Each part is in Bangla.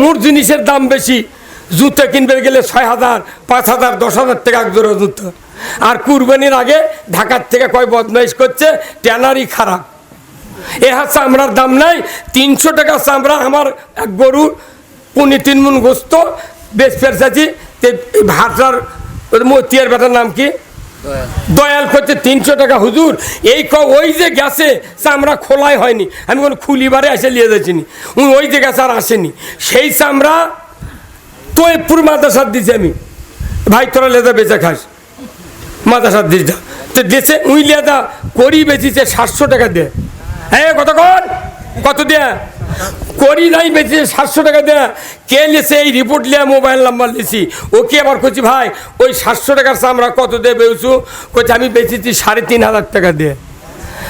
মূর জিনিসের দাম বেশি। জুতো কিনবে গেলে ছয় হাজার, পাঁচ হাজার, দশ হাজার টাকা এক জোড়া জুতো। আর কুরবানির আগে ঢাকার থেকে কয় বদমাইশ করছে ট্যানারি খারাপ। এ হাত চামড়ার দাম নাই, তিনশো টাকা চামড়া আমার এক গরু, পুনি তিন মন গোস্ত, বেশ ফেরসাছি ভাটার মতিয়ার বেটার নাম কি? দয়াল করছে, তিনশো টাকা, হুজুর। এই ক ওই যে গেছে চামড়া খোলাই হয়নি, আমি কোনো খুলিবারে এসে নিয়ে যাচ্ছিনি। উনি ওই যে গেছে আর আসেনি। সেই চামড়া তোয়পুর মাদ্রাসার দিছি আমি। ভাই, তোরা লেদা বেচা খাস। মাদ্রাসার দিস দা তো দেশে উই লেদা করি বেচিছে সাতশো টাকা দে। হ্যাঁ কত কত দেয়া করি নাই বেঁচে সাতশো টাকা দেয়া। কে লেছে এই রিপোর্ট লিয়া মোবাইল নাম্বার লিছি ওকে আবার করছি ভাই, ওই সাতশো টাকার চামড়া কত দে বেউছু? কইছে, আমি বেচেছি সাড়ে তিন হাজার টাকা দিয়ে।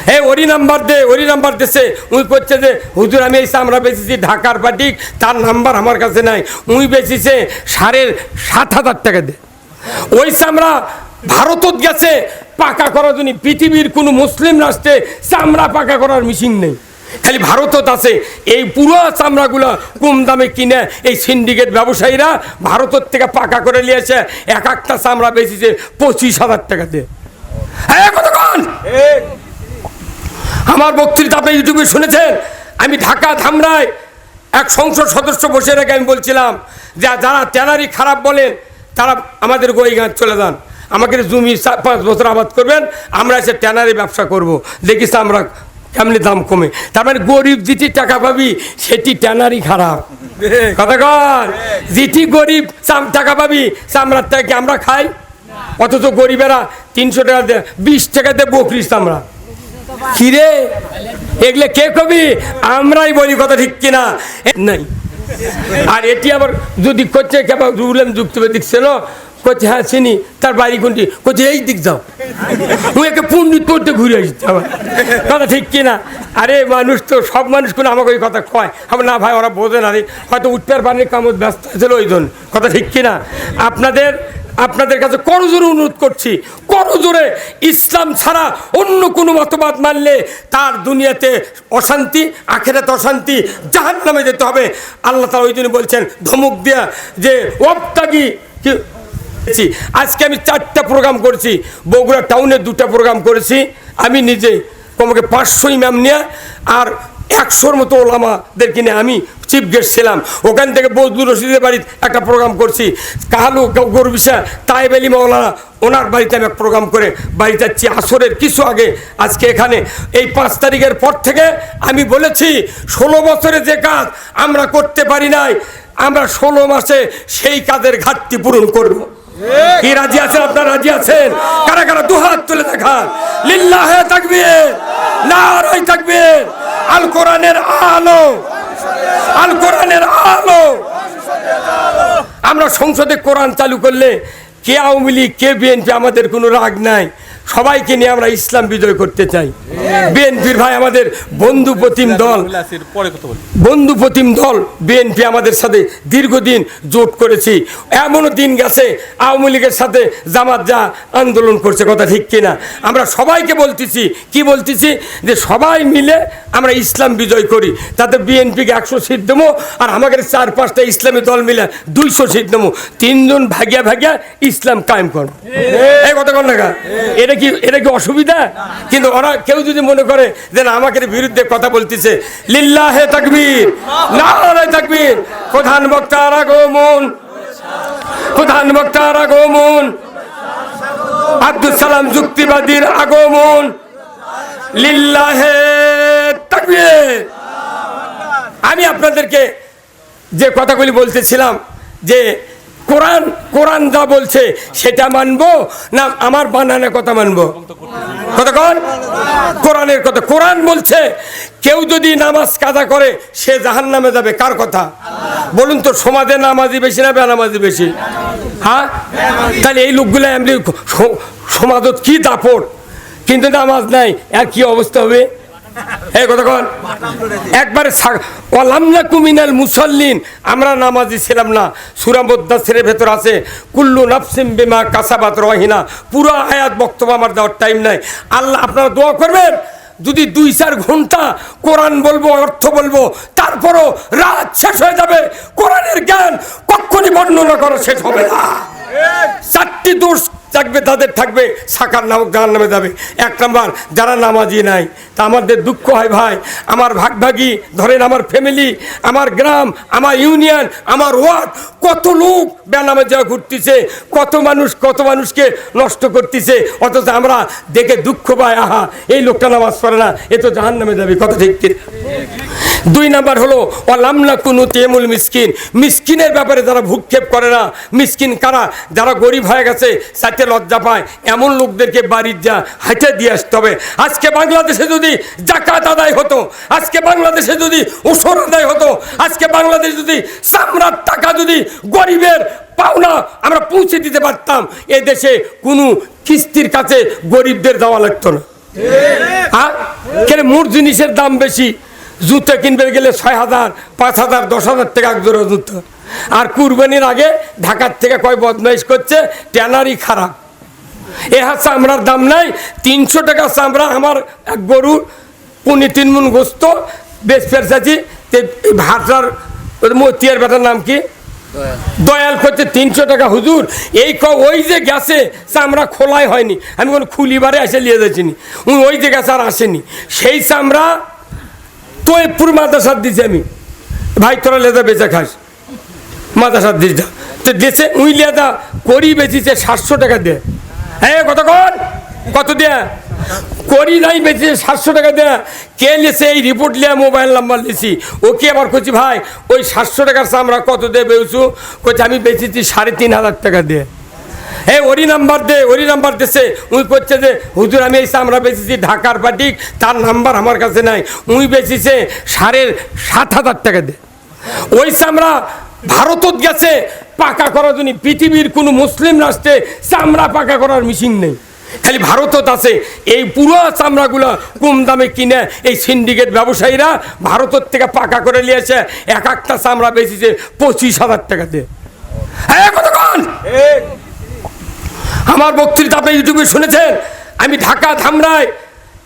হে ওরি নাম্বার দে ওরি নাম্বার দেছে। উই করছে যে, হুজুর, আমি এই চামড়া বেচেছি ঢাকার পাটিক তার নাম্বার আমার কাছে নাই। উই বেচেছে সাড়ে সাত হাজার টাকা দে ওই চামড়া ভারতত গেছে, পাকা করার জন্য পৃথিবীর কোনো মুসলিম রাষ্ট্রে চামড়া পাকা করার মেশিন নেই। খালি ভারতত আছে। এই পুরো চামড়াগুলো কম দামে কিনে এই সিন্ডিকেট ব্যবসায়ীরা ভারতের থেকে পাকা করে নিয়েছে। এক একটা চামড়া বেচেছে পঁচিশ হাজার টাকা দিয়ে। হ্যাঁ আমার বক্তৃতা আপনি ইউটিউবে শুনেছেন? আমি ঢাকা ধামরায় এক সংসদ সদস্য বসে রেখে আমি বলছিলাম যে যারা ট্যানারি খারাপ বলেন, তারা আমাদের গইগাঁ চলে যান। আমাকে জমি পাঁচ বছর আবাদ করবেন, আমরা এসে ট্যানারি ব্যবসা করব। দেখিস আমরা কেমনি দাম কমে। তার মানে গরিব যেটি টাকা পাবি, সেটি ট্যানারি খারাপ। কথা কর যেটি গরিব টাকা পাবি, চামড়ার টাকা আমরা খাই? অথচ গরিবেরা তিনশো টাকা দে, বিশ টাকা দিয়ে বকরিস চামড়া। কিরে? এগুলো কে কবি? আমরাই বলি কথা ঠিক কিনা। নাই। আর এটি আবার যদি করছে কেবল রুলেন যুক্তিবেদিক করছে হ্যাঁ চিনি, তার বাড়ি কোনটি? করছে এই দিক যাও। ওই একে পণ্ডিত করতে ঘুরে আসছে আবার। কথা ঠিক কিনা আরে, মানুষ তো, সব মানুষ কোনো আমাকে ওই কথা কয়। আমার না ভাই, ওরা বোঝে না রে। হয়তো উত্তর পানির কামত ব্যস্ত ছিল ওই জন্য। কথা ঠিক কিনা আপনাদের আপনাদের কাছে করজোরে অনুরোধ করছি। করজোরে ইসলাম ছাড়া অন্য কোনো মতবাদ মানলে তার দুনিয়াতে অশান্তি, আখেরাতে অশান্তি জাহান নামে যেতে হবে। আল্লাহ তালা ওই জন্য বলছেন, ধমক দেয়া যে কি? করেছি। আজকে আমি চারটা প্রোগ্রাম করেছি। বগুড়া টাউনে দুটা প্রোগ্রাম করেছি। আমি নিজে কমকে পাঁচশো ইমাম নিয়ে আর একশোর মতো ওলামাদের কিনে আমি চিফ গেস্ট ছিলাম। ওখান থেকে বজলুর রশিদের বাড়িতে একটা প্রোগ্রাম করছি। কাহালু গরবিশা তাইব আলী মৌলানা ওনার বাড়িতে আমি এক প্রোগ্রাম করে বাড়ি যাচ্ছি আসরের কিছু আগে। আজকে এখানে এই পাঁচ তারিখের পর থেকে আমি বলেছি, ষোলো বছরে যে কাজ আমরা করতে পারি নাই, আমরা ষোলো মাসে সেই কাজের ঘাটতি পূরণ করব। কি রাজি আছেন? আপনার রাজি আছেন? কারা কারা দু হাত তুলে দেখান। লিল্লাহে থাকবে নারাই তাকবীর আল কোরআনের আলো আল কোরআনের আলো। আমরা সংসদে কোরআন চালু করলে কে আওয়ামী লীগ, কে বিএনপি, আমাদের কোনো রাগ নাই। সবাইকে নিয়ে আমরা ইসলাম বিজয় করতে চাই। বিএনপির ভাই আমাদের বন্ধু প্রতিম দল। বন্ধু প্রতিম দল বিএনপি আমাদের সাথে দীর্ঘদিন জোট করেছি। এমনও দিন গেছে আওয়ামী লীগের সাথে জামাত যা আন্দোলন করছে, কথা ঠিক কিনা? আমরা সবাইকে বলতেছি, কি বলতেছি? যে সবাই মিলে আমরা ইসলাম বিজয় করি। তাতে বিএনপিকে একশো সিট দেবো আর আমাদের চার পাঁচটা ইসলামী দল মিলে দুইশো সিট দেবো। তিনজন ভাগিয়া ভাগিয়া ইসলাম কায়েম করব। এই কথা কর না? এটা কি, এটা কি অসুবিধা? কিন্তু ওরা কেউ যদি মনে করে যে না, আমাকে বিরুদ্ধে কথা বলতেছে, লিল্লাহে তাকবীর, নারায় তাকবীর, প্রধান বক্তার আগমন, প্রধান বক্তার আগমন, আব্দুল সালাম যুক্তিবাদীর আগমন, লিল্লাহে তাকবীর। আমি আপনাদেরকে যে কথাগুলি বলতেছিলাম, যে কোরআন কোরআন যা বলছে সেটা মানবো না আমার বানানের কথা মানবো? কতক্ষণ কোরআনের কথা। কোরআন বলছে, কেউ যদি নামাজ কাজা করে, সে জাহান নামে যাবে। কার কথা? বলুন তো, সমাজে নামাজি বেশি না বেনামাজি বেশি? হ্যাঁ? তাহলে এই লোকগুলো এমনি সমাজত কি দাপড় কিন্তু নামাজ নাই, আর কি অবস্থা হবে? একবারে ওয়ালামনা কুমিনাল মুসল্লিন, আমরা নামাজি ছিলাম না সুরাবদ্দা ছেড়ে ভেতর আছে, কুল্লু নাফসিম বিমা কাসাবাত রহিনা, পুরো আয়াত বক্তব্য আমার দেওয়ার টাইম নাই। আল্লাহ, আপনারা দোয়া করবেন, যদি দুই চার ঘণ্টা কোরআন বলব, অর্থ বলব, তারপরও রাত শেষ হয়ে যাবে কোরআন জ্ঞান কখনই বর্ণনা করা শেষ হবে না। চারটি দোষ থাকবে, তাদের থাকবে, সাকার নামক জাহান নামে যাবে। এক নাম্বার, যারা নামাজি নাই, তা আমাদের দুঃখ হয় ভাই। আমার ভাগভাগি, ধরেন আমার ফ্যামিলি আমার গ্রাম, আমার ইউনিয়ন আমার ওয়ার্ড, কত লোক বেনামে যাওয়া ঘুরতেছে, কত মানুষ, কত মানুষকে নষ্ট করতেছে। অথচ আমরা দেখে দুঃখ পাই, আহা, এই লোকটা নামাজ পড়ে না, এ তো জাহান নামে যাবে কত ঠিক? দুই নাম্বার হলো অলামনা কুনু তেমুল মিসকিন। মিসকিনের ব্যাপারে যারা ভূক্ষেপ করে না, মিসকিন কারা? যারা গরিব হয়ে গেছে, সাথে লজ্জা পায়, এমন লোকদেরকে বাড়ির যা হাঁটে দিয়ে আসতে হবে। আজকে বাংলাদেশে যদি জাকাত আদায় হতো, আজকে বাংলাদেশে যদি ওসর আদায় হতো, আজকে বাংলাদেশ যদি সামরার টাকা যদি গরিবের পাওনা আমরা পৌঁছে দিতে পারতাম, এ দেশে কোনো কিস্তির কাছে গরিবদের দেওয়া লাগতো না। হ্যাঁ? কেন মোট জিনিসের দাম বেশি? জুতো কিনবে গেলে ছয় হাজার, পাঁচ হাজার, দশ হাজার টাকা এক জোড়া জুতো। আর কুরবানির আগে ঢাকার থেকে কয় বদমাইশ করছে ট্যানারি খারাপ। এ হাত চামড়ার দাম নাই, তিনশো টাকা চামড়া আমার এক গরু, পুনি তিন মন গোস্ত, বেশ ফেরসাছি ভাটার মতিয়ার বেটার নাম কি? দয়াল করছে তিনশো টাকা, হুজুর। এই ক ওই যে গেছে, চামড়া খোলাই হয়নি। আমি কোনো খুলিবারে এসে নিয়ে যাচ্ছিনি উনি ওই যে গেছে আর আসেনি। সেই চামড়া তো পুরো মাদ্রাসার দিছি আমি। ভাই, তোরা লেদা বেচা খাস। মাদ্রাসার দিস দা তো দেশে উই লেদা করি বেচিছে সাতশো টাকা দে। হ্যাঁ কত কর। কত দেয়া করি নাই বেঁচে সাতশো টাকা দেয়া কে লিয়েছে এই রিপোর্ট লিয়া মোবাইল নাম্বার লিছি ওকে আবার করছি ভাই, ওই সাতশো টাকার চামড়া কত দে বেউছু? কইছে, আমি বেচেছি সাড়ে তিন হাজার টাকা দিয়ে হে ওরি নাম্বার দে ওরি নাম্বার দেছে উই করছে যে, হুজুর, আমি এই চামড়া বেচেছি ঢাকার পাটিক তার নাম্বার আমার কাছে নাই। উই বেচেছে সাড়ে সাত হাজার টাকা দে। ওই চামড়া ভারতত গেছে, পাকা করার জন্য। পৃথিবীর কোনো মুসলিম রাষ্ট্রে চামড়া পাকা করার মেশিন নেই। খালি ভারতত আছে। এই পুরো চামড়াগুলো কম দামে কিনে এই সিন্ডিকেট ব্যবসায়ীরা ভারতের থেকে পাকা করে নিয়েছে এক একটা চামড়া বেচেছে পঁচিশ হাজার টাকা দিয়ে হ্যাঁ কতক্ষণ আমার বক্তৃতা আপনি ইউটিউবে শুনেছেন? আমি ঢাকা ধামরায়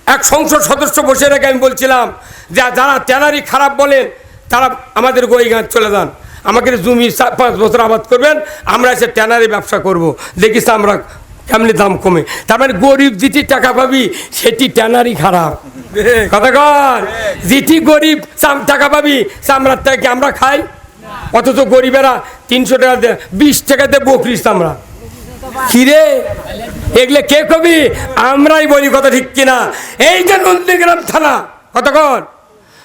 এক সংসদ সদস্য বসে রেখে আমি বলছিলাম যে যারা ট্যানারি খারাপ বলেন, তারা আমাদের গইগাঁ চলে যান। আমাকে জমি চার পাঁচ বছর আবাদ করবেন, আমরা এসে ট্যানারি ব্যবসা করব। দেখিস আমরা কেমনি দাম কমে। তার মানে গরিব যেটি টাকা পাবি, সেটি ট্যানারি খারাপ। কথা কর। যেটি গরিব চাম- টাকা পাবি চামড়ার টাকা আমরা খাই? অথচ গরিবেরা তিনশো টাকা দে বিশ টাকা দে বকরিস চামড়া কিরে? এগুলো কে কবি? আমরাই বলি কথা ঠিক কিনা। এই যে নন্দীগ্রাম থানা কতক্ষণ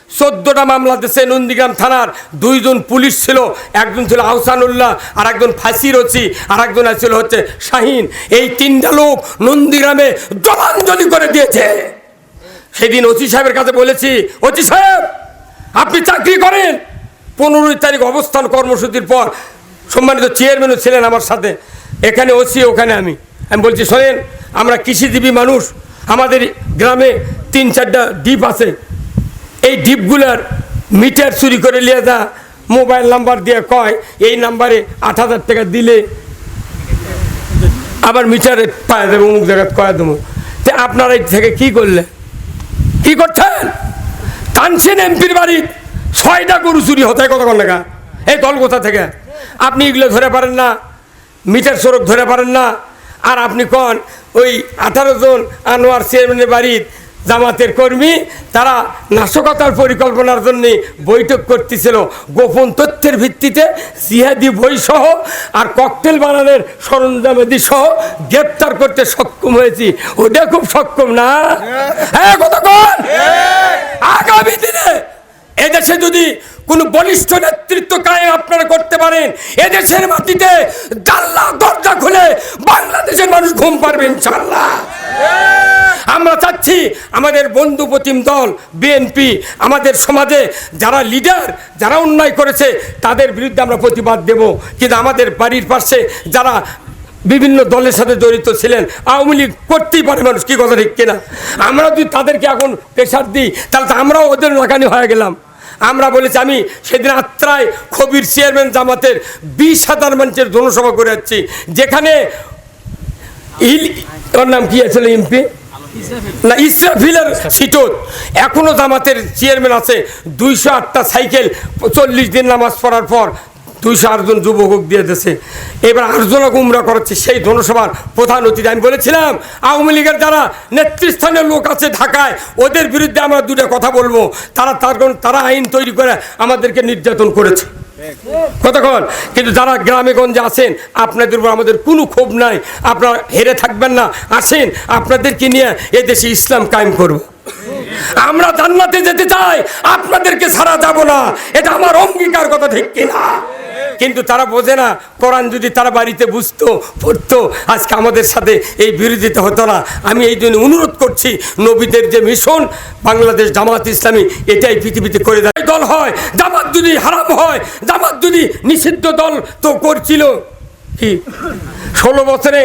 চোদ্দটা মামলা দিচ্ছে নন্দীগ্রাম থানার। দুইজন পুলিশ ছিল, একজন ছিল আহসানুল্লাহ আর একজন ফাঁসির ওসি আর একজন ছিল হচ্ছে শাহিন। এই তিনটা লোক নন্দীগ্রামে জলাঞ্জলি করে দিয়েছে। সেদিন ওসি সাহেবের কাছে বলেছি, ওসি সাহেব, আপনি চাকরি করেন? পনেরোই তারিখ অবস্থান কর্মসূচির পর সম্মানিত চেয়ারম্যানও ছিলেন আমার সাথে। এখানে ওসি, ওখানে আমি। আমি বলছি, শোনেন, আমরা কৃষিজীবী মানুষ, আমাদের গ্রামে তিন চারটা ডিপ আছে। এই ডিপগুলার মিটার চুরি করে নিয়ে যা, মোবাইল নাম্বার দিয়ে কয়, এই নাম্বারে আট হাজার টাকা দিলে আবার মিটারে পায়ে দেবো অমুক জায়গায় কয়ে দেবো। তো আপনারা এই থেকে কি করলে কি করছেন? টানছেন এমপির বাড়ি, ছয়টা গরু চুরি হতে কতক্ষণ টাকা এই দল কোথা থেকে? আপনি এগুলো ধরে পারেন না। মিটার সড়ক ধরে পারেন না। আর আপনি কন, ওই আঠারো জন আনোয়ার চেয়ারম্যানের বাড়ির জামাতের কর্মী, তারা নাশকতার পরিকল্পনার জন্য বৈঠক করতেছিল। গোপন তথ্যের ভিত্তিতে জিহাদি বই সহ আর ককটেল বানানোর সরঞ্জামাদি সহ গ্রেপ্তার করতে সক্ষম হয়েছি। ওটা খুব সক্ষম না? হ্যাঁ কতক্ষণ আগামী দিনে এদেশে যদি কোনো বলিষ্ঠ নেতৃত্ব কায়ে আপনারা করতে পারেন, এদেশের মাটিতে খুলে বাংলাদেশের মানুষ ঘুম পারবে ইনশাল্লাহ আমরা চাচ্ছি আমাদের বন্ধু প্রতিম দল, বিএনপি, আমাদের সমাজে যারা লিডার যারা অন্যায় করেছে, তাদের বিরুদ্ধে আমরা প্রতিবাদ দেব। কিন্তু আমাদের বাড়ির পাশে যারা বিভিন্ন দলের সাথে জড়িত ছিলেন, আওয়ামী লীগ করতেই পারে মানুষ, কি কথা ঠিক কিনা? আমরা যদি তাদেরকে এখন প্রেশার দিই, তাহলে তো আমরাও ওদের নাকানি হয়ে গেলাম। আমরা বলেছি, আমি সেদিন আত্রায় খবির চেয়ারম্যান জামাতের বিশ হাজার মানুষের জনসভা করে যাচ্ছি, যেখানে ইল ওর নাম কি আছে এমপি? না ইসরাফিলের সিটত এখনও জামাতের চেয়ারম্যান আছে দুইশো আটটা সাইকেল চল্লিশ দিন নামাজ পড়ার পর দুইশো আটজন যুবক দিয়ে দিয়েছে। এবার আটজনক উমরা করাচ্ছে সেই জনসভার প্রধান অতিথি। আমি বলেছিলাম আওয়ামী লীগের যারা নেতৃস্থানীয় লোক আছে ঢাকায় ওদের বিরুদ্ধে আমরা দুটো কথা বলব। তারা তার তারা আইন তৈরি করে আমাদেরকে নির্যাতন করেছে। কতক্ষণ? কিন্তু যারা গ্রামে গঞ্জে আছেন, আপনাদের উপর আমাদের কোনো ক্ষোভ নাই। আপনারা হেরে থাকবেন না। আসেন, আপনাদেরকে নিয়ে এদেশে দেশে ইসলাম কায়েম করব। আমরা জান্নাতে যেতে চাই, আপনাদেরকে ছাড়া যাব না। এটা আমার অঙ্গীকার কথা, ঠিক কিনা? কিন্তু তারা বোঝে না, কোরআন যদি তারা বাড়িতে বুঝতো, পড়তো, আজকে আমাদের সাথে এই বিরোধিতা হতো না। আমি এই জন্য অনুরোধ করছি, নবীদের যে মিশন, বাংলাদেশ জামাত ইসলামী, এটাই পৃথিবীতে করে দেয়। দল হয়, জামাত যদি হারাম হয়, জামাত যদি নিষিদ্ধ দল তো করছিল। কি? ষোলো বছরে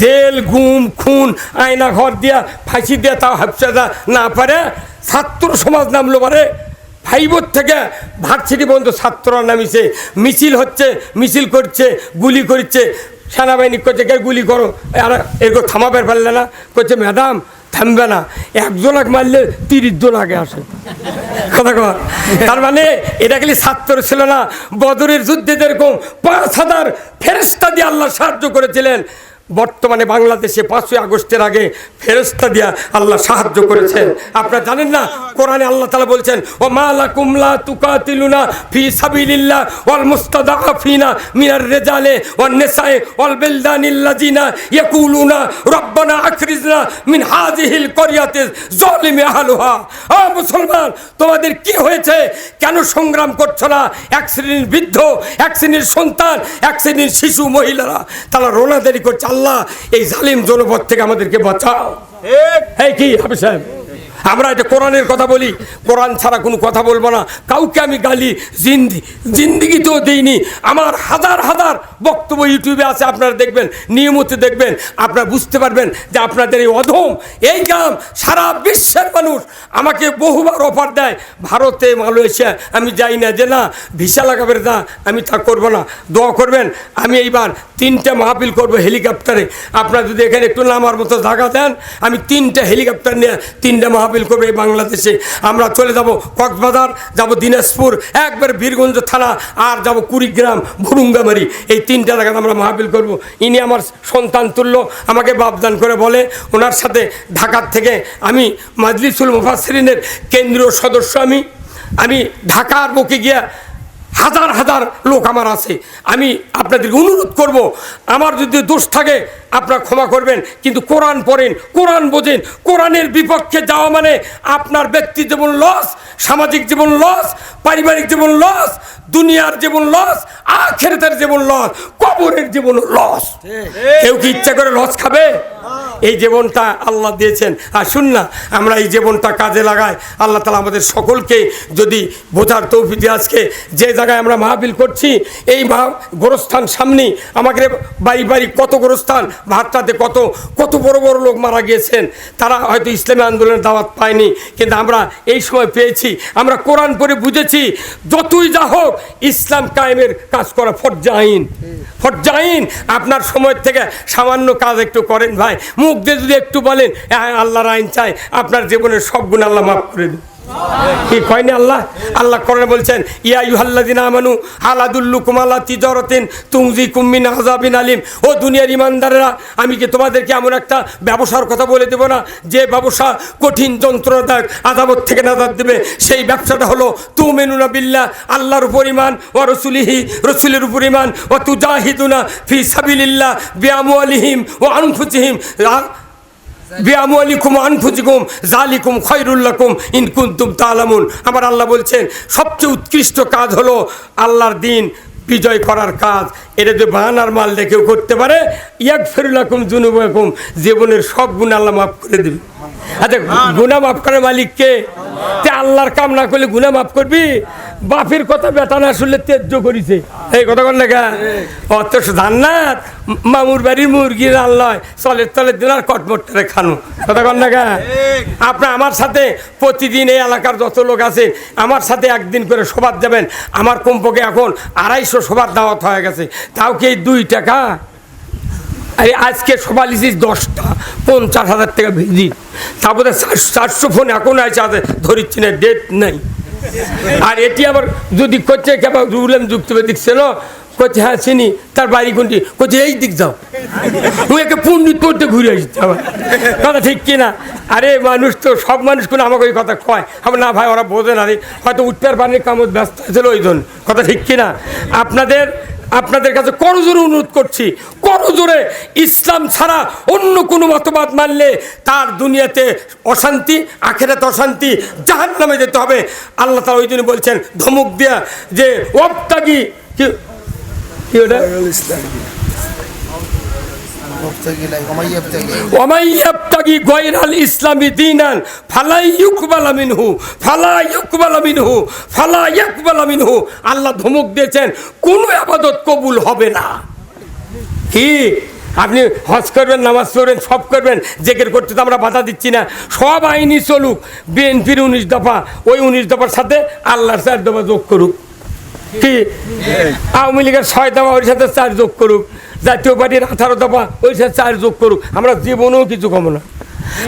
জেল, গুম, খুন, আয়না ঘর দিয়া, ফাঁসি দিয়া তাও হাফসাদা না পারে। ছাত্র সমাজ নামলো পারে। ফাইবর থেকে ভার্সিটি পর্যন্ত ছাত্ররা নামিছে। মিছিল হচ্ছে, মিছিল করছে, গুলি করছে। সেনাবাহিনী করছে কে গুলি করো? আর এরকম থামাবে পারলে না। করছে ম্যাডাম, থামবে না। একজন এক মারলে তিরিশ জন আগে আসে। কথা কর তার মানে এটা খালি ছাত্র ছিল না। বদরের যুদ্ধে যেরকম পাঁচ হাজার ফেরস্তা দিয়ে আল্লাহ সাহায্য করেছিলেন বর্তমানে বাংলাদেশে পাঁচই আগস্টের আগে ফেরস্তা দিয়া আল্লাহ সাহায্য করেছেন। আপনারা জানেন না? কোরআনে আল্লাহ তালা বলছেন ও মালা কুমলা তুকাতিলুনা ফি সাবিলিল্লাহ ওয়াল মুস্তাদাফিনা মিনার রেজালে ওয়ান নেসায়ে ওয়াল বেলদানিল্লাজিনা ইয়াকুলুনা রব্বানা আখরিজনা মিন হাজিহিল করিয়াতে জলিমে আহলুহা। ও মুসলমান, তোমাদের কি হয়েছে? কেন সংগ্রাম করছ না? এক শ্রেণির বৃদ্ধ, এক শ্রেণির সন্তান, এক শ্রেণির শিশু মহিলারা, তারা রোনাদারি করছে। আল্লাহ এই জালিম জনপথ থেকে আমাদেরকে বাঁচাও। এই কি হাফিজ সাহেব? আমরা এটা কোরআনের কথা বলি। কোরআন ছাড়া কোনো কথা বলব না। কাউকে আমি গালি, জিন্দি জিন্দিগিতেও দিইনি। আমার হাজার হাজার বক্তব্য ইউটিউবে আছে, আপনারা দেখবেন, নিয়মিত দেখবেন। আপনারা বুঝতে পারবেন যে আপনাদের এই অধম, এই গ্রাম, সারা বিশ্বের মানুষ আমাকে বহুবার অফার দেয়, ভারতে, মালয়েশিয়া, আমি যাই না, যে না, ভিসা লাগাবে না, আমি তা করব না। দোয়া করবেন, আমি এইবার তিনটে মাহফিল করব হেলিকপ্টারে। আপনারা যদি এখানে একটু নামার মতো জায়গা দেন, আমি তিনটে হেলিকপ্টার নিয়ে তিনটে মাহফিল করব এই বাংলাদেশে। আমরা চলে যাব কক্সবাজার, যাব দিনাজপুর, একবার বীরগঞ্জ থানা, আর যাব কুড়িগ্রাম, ভুরুঙ্গামারি। এই তিনটা জায়গাতে আমরা মাহফিল করব। ইনি আমার সন্তান তুল্য, আমাকে বাবদান করে বলে, ওনার সাথে ঢাকার থেকে আমি মাজলিসুল মুফাসরিনের কেন্দ্রীয় সদস্য আমি। আমি ঢাকার বুকে গিয়া হাজার হাজার লোক আমার আছে। আমি আপনাদেরকে অনুরোধ করব, আমার যদি দোষ থাকে, আপনারা ক্ষমা করবেন, কিন্তু কোরআন পড়েন, কোরআন বোঝেন, কোরআনের বিপক্ষে যাওয়া মানে আপনার ব্যক্তি জীবন লস সামাজিক জীবন লস পারিবারিক জীবন লস দুনিয়ার জীবন লস আখেরতের জীবন লস কবরের জীবন লস কেউ কি ইচ্ছা করে লস খাবে? এই জীবনটা আল্লাহ দিয়েছেন। আর শুন না আমরা এই জীবনটা কাজে লাগাই। আল্লাহ তালা আমাদের সকলকে যদি বোঝার তৌফিকে আজকে যে জায়গায় আমরা মাহফিল করছি এই মা গোরস্থান সামনেই আমাকে বাড়ি বাড়ি কত গোরস্থান ভাতটাতে কত কত বড় বড় লোক মারা গিয়েছেন। তারা হয়তো ইসলামী আন্দোলনের দাওয়াত পায়নি কিন্তু আমরা এই সময় পেয়েছি। আমরা কোরআন পড়ে বুঝেছি যতই যা হোক ইসলাম কায়েমের কাজ করা ফরজাইন। ফরজাইন, আপনার সময় থেকে সামান্য কাজ একটু করেন ভাই। মুখ দিয়ে যদি একটু বলেন হ্যাঁ আল্লাহর আইন চাই, আপনার জীবনের সব গুণ আল্লাহ মাফ করে দিন। কি কয়নি আল্লাহ? আল্লাহ কোরআনে বলছেন, ইয়া ইউহাল্লাদিন আমানু হালাদুল্লু কুমাল্লা তিজরতিন তুমজি কুম্মিন আজাবিন আলিম। ও দুনিয়ার ইমানদারেরা, আমি কি তোমাদেরকে এমন একটা ব্যবসার কথা বলে দেবো না? যে ব্যবসা কঠিন যন্ত্রণাদায়ক আদাবত থেকে নাজাদ দেবে। সেই ব্যবসাটা হলো তু মেনুনা বিল্লাহ, আল্লাহর উপর ইমান ও রসুলিহি, রসুলের উপর ইমান ও তু জাহিদুনা ফি সাবিলিল্লাহ বিয়ামু আলিহিম ও আনফুচিহিম জালিকুম আমার আল্লাহ বলছেন সবচেয়ে উৎকৃষ্ট কাজ হলো আল্লাহর দিন বিজয় করার কাজ। এটা যদি বাহানার মাল দেখেও করতে পারে ইয়াক ফেরুলাকুম জুনুবাকুম জীবনের সব গুণ আল্লাহ মাফ করে দেবে। আচ্ছা গুণা মাফ করে মালিককে তে আল্লাহর কাম না করলে গুণা মাফ করবি? বাপের কথা বেটা না শুনলে তেজ্য করিছে। এই কথা কর না অত জান্নাত, মামুর বাড়ির মুরগি রান্নয় চলের তলে দিন আর কটমটরে খানো। কথা কর না আপনার আমার সাথে প্রতিদিন এই এলাকার যত লোক আছে আমার সাথে একদিন করে সবার যাবেন। আমার কমপক্ষে এখন আড়াইশো সবার দাওয়াত হয়ে গেছে। তাও কি দুই টাকা? আরে আজকে সবাই লিছিস দশটা, পঞ্চাশ হাজার টাকা ভিজিট তারপরে চারশো- ফোন এখন আছে আছে ধরিচ্ছি না ডেট নেই। আর এটি আবার যদি করছে কেবল রুলেম যুক্ত দিচ্ছিল করছে হ্যাঁ চিনি, তার বাড়ি কোনটি? করছে এই দিক যাও। তুই একে পণ্ডিত করতে ঘুরে আসতে আমার কথা ঠিক কিনা আরে মানুষ তো, সব মানুষ কোনো আমাকে ওই কথা কয়। আমার না ভাই, ওরা বোঝে না রে। হয়তো উত্তর পানির কামত ব্যস্ত হয়েছিল ওই জন্য কথা ঠিক কিনা আপনাদের আপনাদের কাছে করজোরে অনুরোধ করছি করজোরে ইসলাম ছাড়া অন্য কোনো মতবাদ মানলে তার দুনিয়াতে অশান্তি, আখেরাতে অশান্তি জাহান নামে যেতে হবে। আল্লাহ তারা ওই জন্য বলছেন, ধমক দিয়া যে ওপ্তাগি কি ওটা? ইসলাম। ওমাই ইয়াবতাগি গয়রাল ইসলামী ফালাই ইউকবালা মিনহু ফালা ইউকবালা মিনহু ফালা ইয়াকবালা মিনহু। আল্লাহ ধমক দিয়েছেন, কোনো আবাদত কবুল হবে না। কি? আপনি হজ করবেন, নামাজ পড়বেন, সব করবেন, জেকের করতে তো আমরা বাধা দিচ্ছি না। সব আইনি চলুক, বিএনপির উনিশ দফা, ওই উনিশ দফার সাথে আল্লাহর চার দফা যোগ করুক। কি? আওয়ামী লীগের ছয় দফা ওর সাথে চার যোগ করুক। জাতীয় পার্টির আঠারো দফা ওই সাথে চার যোগ করুক, আমরা জীবনেও কিছু কমো না।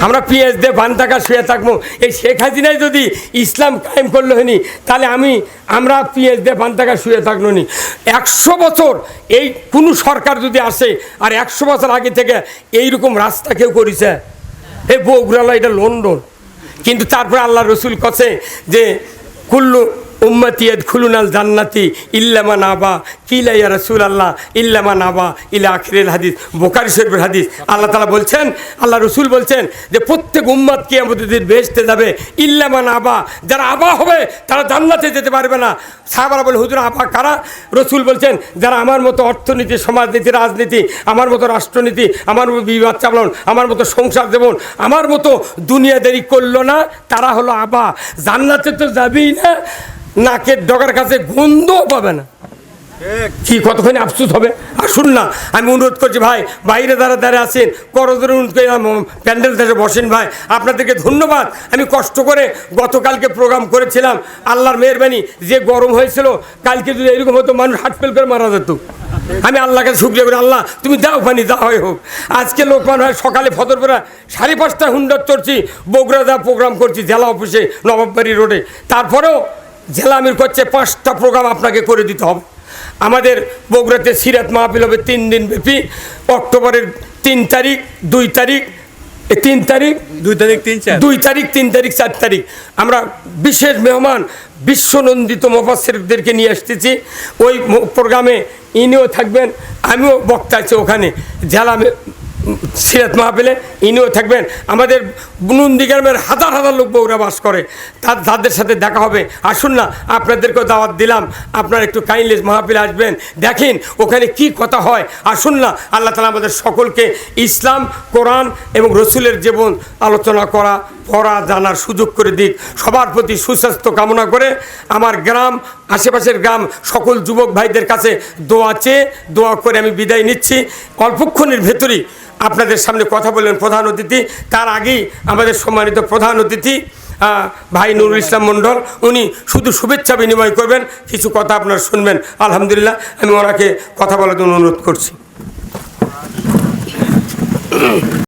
আমরা পিএস দিয়ে বান টাকা শুয়ে থাকব। এই শেখ হাসিনাই যদি ইসলাম কায়েম করল হয়নি তাহলে আমি, আমরা পিএস দিয়ে বান টাকা শুয়ে থাকল নি। একশো বছর এই কোনো সরকার যদি আসে, আর একশো বছর আগে থেকে এইরকম রাস্তা কেউ করেছে এই বগুড়ালা, এটা লন্ডন। কিন্তু তারপরে আল্লাহ রসুল কছে যে কুল্লু উম্মতিয়াদ খুলুনাল জান্নাতি ইল্লামা নাবা কিলা ইয়া রসুল আল্লাহ ইল্লামা নাবা ইলা আখিরের হাদিস বোকারি শরীফের হাদিস। আল্লাহ তালা বলছেন, আল্লাহ রসুল বলছেন যে প্রত্যেক উম্মাদ আমাদের বেসতে যাবে। ইল্লামা নাবা যারা আবা হবে, তারা জান্নাতে যেতে পারবে না। সাহাবারা বলে, হুজুর, আবা কারা? রসুল বলছেন, যারা আমার মতো অর্থনীতি, সমাজনীতি, রাজনীতি, আমার মতো রাষ্ট্রনীতি, আমার মতো বিবাদ চালান, আমার মতো সংসার দেবন, আমার মতো দুনিয়াদারি করল না, তারা হলো আবা। জান্নাতে তো যাবেই না। নাকের ডগার কাছে গন্ধও পাবে না। কি কতক্ষণ আফসুস হবে? আসুন না আমি অনুরোধ করছি ভাই বাইরে দাঁড়া দাঁড়িয়ে আসেন করজোরে অনুরোধ করে প্যান্ডেল থেকে বসেন ভাই। আপনাদেরকে ধন্যবাদ। আমি কষ্ট করে গতকালকে প্রোগ্রাম করেছিলাম। আল্লাহর মেহরবানি যে গরম হয়েছিল কালকে যদি এরকম হতো মানুষ হাট ফেল করে মারা যেত। আমি আল্লাহকে শুক্রিয়া করি। আল্লাহ তুমি দাও পানি যা হয় হোক। আজকে লোক মানুষ হয় সকালে ফদরপুরা সাড়ে পাঁচটা হুন্ডার চড়ছি বগুড়া যা প্রোগ্রাম করছি জেলা অফিসে নবাববাড়ি রোডে। তারপরেও জেলা আমির করছে পাঁচটা প্রোগ্রাম আপনাকে করে দিতে হবে। আমাদের বগুড়াতে সিরাত মাহফিল হবে তিন দিন ব্যাপী। অক্টোবরের তিন তারিখ দুই তারিখ তিন তারিখ দুই তারিখ তিন চার। দুই তারিখ তিন তারিখ চার তারিখ। আমরা বিশেষ মেহমান বিশ্বনন্দিত মোফাসেরদেরকে নিয়ে আসতেছি। ওই প্রোগ্রামে ইনিও থাকবেন আমিও বক্তা আছি ওখানে জেলা সিরাত মাহফিলে ইনিও থাকবেন। আমাদের নন্দীগ্রামের হাজার হাজার লোক বউরা বাস করে। তার তাদের সাথে দেখা হবে। আসুন না, আপনাদেরকেও দাওয়াত দিলাম। আপনারা একটু কাইন্ডলি মাহফিলে আসবেন। দেখেন ওখানে কি কথা হয়। আসুন না, আল্লাহ তালা আমাদের সকলকে ইসলাম, কোরআন এবং রসুলের জীবন আলোচনা করা পড়া জানার সুযোগ করে দিক। সবার প্রতি সুস্বাস্থ্য কামনা করে আমার গ্রাম, আশেপাশের গ্রাম সকল যুবক ভাইদের কাছে দোয়া চেয়ে দোয়া করে আমি বিদায় নিচ্ছি। অল্পক্ষণের ভেতরেই আপনাদের সামনে কথা বললেন প্রধান অতিথি। তার আগেই আমাদের সম্মানিত প্রধান অতিথি ভাই নুরুল ইসলাম মণ্ডল, উনি শুধু শুভেচ্ছা বিনিময় করবেন, কিছু কথা আপনারা শুনবেন। আলহামদুলিল্লাহ, আমি ওনাকে কথা বলার জন্য অনুরোধ করছি।